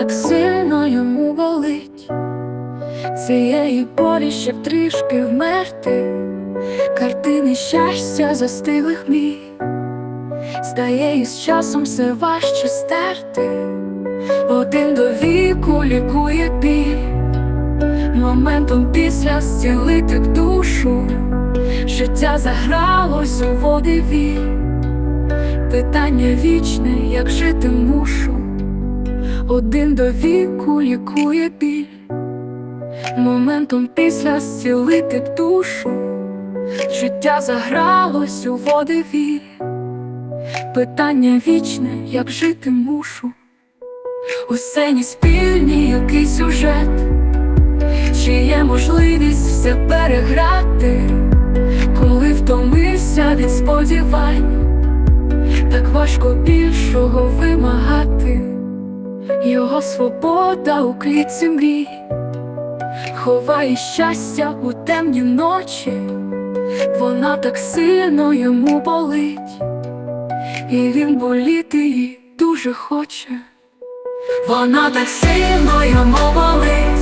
так сильно йому болить, цієї болі ще б трішки вмерти, картини щастя застиглих мій, стає із часом все важче стерти, один до віку лікує біль, моментом після зцілити б душу, життя загралось у води водиві, питання вічне, як жити мушу. Один до віку лікує біль, моментом після зцілити душу, життя загралось у водиві, питання вічне, як жити мушу, у сцені спільні який сюжет, чи є можливість все переграти, коли втомився від сподівань, так важко більшого вимагати. Його свобода у клітці мрій. Ховає щастя у темні ночі, вона так сильно йому болить, і він боліти її дуже хоче, вона так сильно йому болить,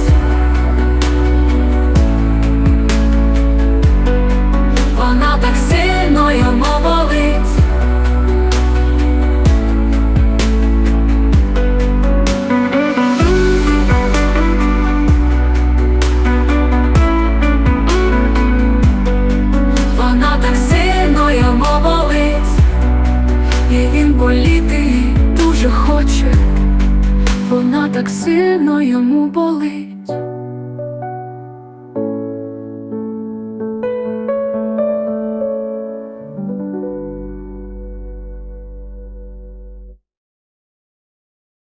так сильно йому болить.